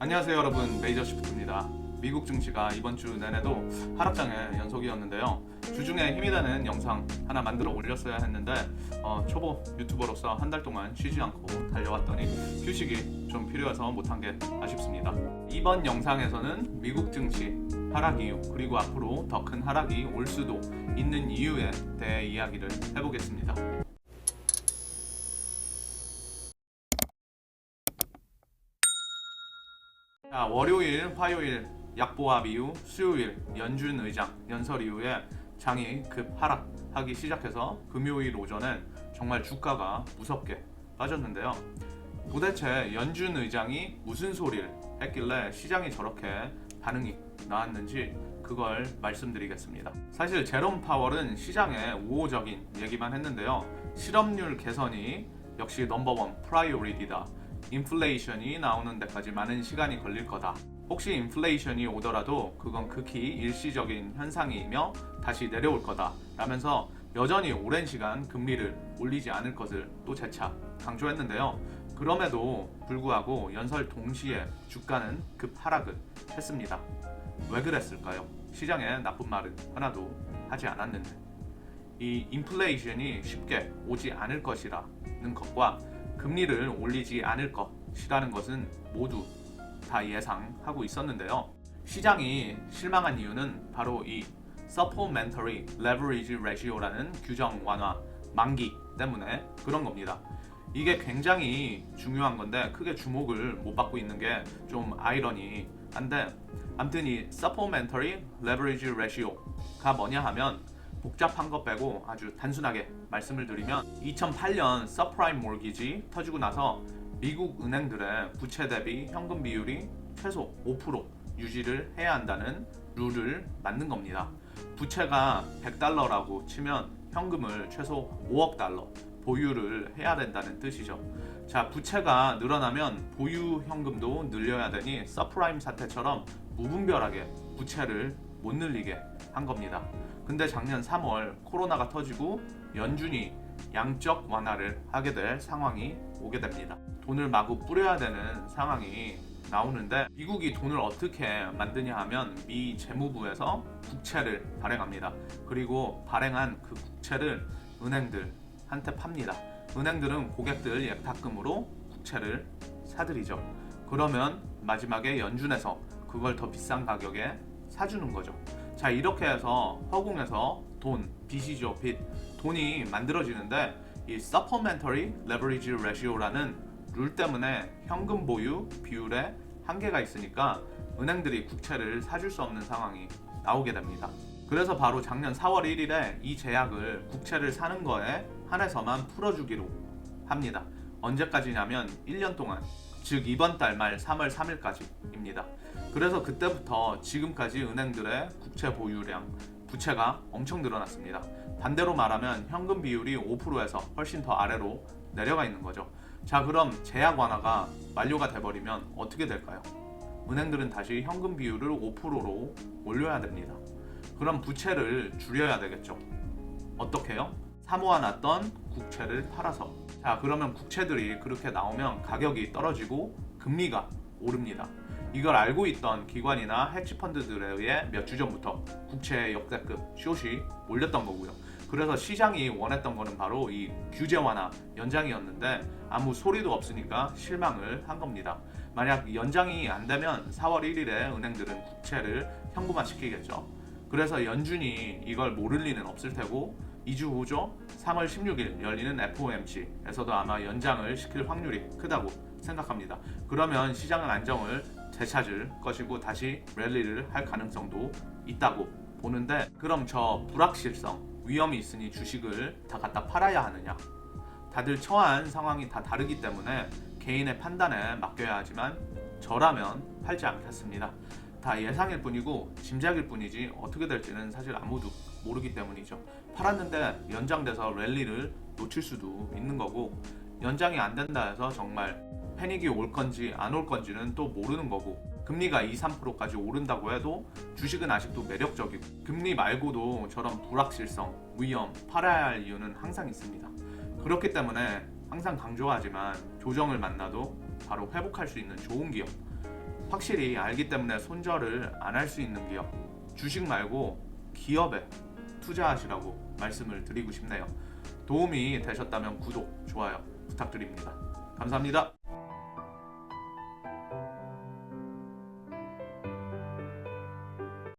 안녕하세요 여러분 메이저 시프트입니다. 미국 증시가 이번 주 내내도 하락장의 연속이었는데요. 주중에 힘이 되는 영상 하나 만들어 올렸어야 했는데 어, 초보 유튜버로서 한 달 동안 쉬지 않고 달려왔더니 휴식이 좀 필요해서 못한 게 아쉽습니다. 이번 영상에서는 미국 증시 하락 이유 그리고 앞으로 더 큰 하락이 올 수도 있는 이유에 대해 이야기를 해보겠습니다. 자, 월요일, 화요일 약보합 이후 수요일 연준 의장 연설 이후에 장이 급 하락하기 시작해서 금요일 오전엔 정말 주가가 무섭게 빠졌는데요. 도대체 연준 의장이 무슨 소리를 했길래 시장이 저렇게 반응이 나왔는지 그걸 말씀드리겠습니다. 사실 제롬 파월은 시장에 우호적인 얘기만 했는데요. 실업률 개선이 역시 넘버원 프라이오리티다. 인플레이션이 나오는 데까지 많은 시간이 걸릴 거다. 혹시 인플레이션이 오더라도 그건 극히 일시적인 현상이며 다시 내려올 거다. 라면서 여전히 오랜 시간 금리를 올리지 않을 것을 또 재차 강조했는데요. 그럼에도 불구하고 연설 동시에 주가는 급 하락을 했습니다. 왜 그랬을까요? 시장에 나쁜 말은 하나도 하지 않았는데 이 인플레이션이 쉽게 오지 않을 것이라는 것과 금리를 올리지 않을 것이라는 것은 모두 다 예상하고 있었는데요. 시장이 실망한 이유는 바로 이 supplementary leverage ratio라는 규정 완화 만기 때문에 그런 겁니다. 이게 굉장히 중요한 건데 크게 주목을 못 받고 있는 게 좀 아이러니한데 아무튼 이 supplementary leverage ratio가 뭐냐 하면 복잡한 것 빼고 아주 단순하게 말씀을 드리면 2008년 서프라임 몰기지 터지고 나서 미국 은행들의 부채 대비 현금 비율이 최소 5% 유지를 해야 한다는 룰을 만든 겁니다. 부채가 100달러라고 치면 현금을 최소 5억 달러 보유를 해야 된다는 뜻이죠. 자, 부채가 늘어나면 보유 현금도 늘려야 되니 서프라임 사태처럼 무분별하게 부채를 못 늘리게 한 겁니다. 근데 작년 3월 코로나가 터지고 연준이 양적 완화를 하게 될 상황이 오게 됩니다. 돈을 마구 뿌려야 되는 상황이 나오는데 미국이 돈을 어떻게 만드냐 하면 미 재무부에서 국채를 발행합니다. 그리고 발행한 그 국채를 은행들한테 팝니다. 은행들은 고객들 예탁금으로 국채를 사들이죠. 그러면 마지막에 연준에서 그걸 더 비싼 가격에 사주는 거죠. 자 이렇게 해서 허공에서 돈 빚이죠 빚 돈이 만들어지는데 이 supplementary leverage ratio라는 룰 때문에 현금 보유 비율에 한계가 있으니까 은행들이 국채를 사줄 수 없는 상황이 나오게 됩니다. 그래서 바로 작년 4월 1일에 이 제약을 국채를 사는 거에 한해서만 풀어주기로 합니다. 언제까지냐면 1년 동안 즉 이번 달 말 3월 3일까지입니다. 그래서 그때부터 지금까지 은행들의 국채 보유량, 부채가 엄청 늘어났습니다. 반대로 말하면 현금 비율이 5%에서 훨씬 더 아래로 내려가 있는 거죠. 자, 그럼 제약 완화가 만료가 돼버리면 어떻게 될까요? 은행들은 다시 현금 비율을 5%로 올려야 됩니다. 그럼 부채를 줄여야 되겠죠. 어떻게요? 사모아놨던 국채를 팔아서. 자, 그러면 국채들이 그렇게 나오면 가격이 떨어지고 금리가 오릅니다. 이걸 알고 있던 기관이나 헤지펀드들에 의해 몇 주 전부터 국채 역대급 숏이 올렸던 거고요. 그래서 시장이 원했던 거는 바로 이 규제 완화 연장이었는데 아무 소리도 없으니까 실망을 한 겁니다. 만약 연장이 안 되면 4월 1일에 은행들은 국채를 현금화 시키겠죠. 그래서 연준이 이걸 모를 리는 없을 테고 2주 후죠. 3월 16일 열리는 FOMC에서도 아마 연장을 시킬 확률이 크다고 생각합니다. 그러면 시장은 안정을 되찾을 것이고 다시 랠리를 할 가능성도 있다고 보는데 그럼 저 불확실성 위험이 있으니 주식을 다 갖다 팔아야 하느냐? 다들 처한 상황이 다 다르기 때문에 개인의 판단에 맡겨야 하지만 저라면 팔지 않겠습니다. 다 예상일 뿐이고 짐작일 뿐이지 어떻게 될지는 사실 아무도 모르기 때문이죠. 팔았는데 연장돼서 랠리를 놓칠 수도 있는 거고 연장이 안 된다 해서 정말 패닉이 올 건지 안 올 건지는 또 모르는 거고 금리가 2, 3%까지 오른다고 해도 주식은 아직도 매력적이고 금리 말고도 저런 불확실성, 위험, 팔아야 할 이유는 항상 있습니다. 그렇기 때문에 항상 강조하지만 조정을 만나도 바로 회복할 수 있는 좋은 기업 확실히 알기 때문에 손절을 안 할 수 있는 기업 주식 말고 기업에 투자하시라고 말씀을 드리고 싶네요. 도움이 되셨다면 구독, 좋아요 부탁드립니다. 감사합니다.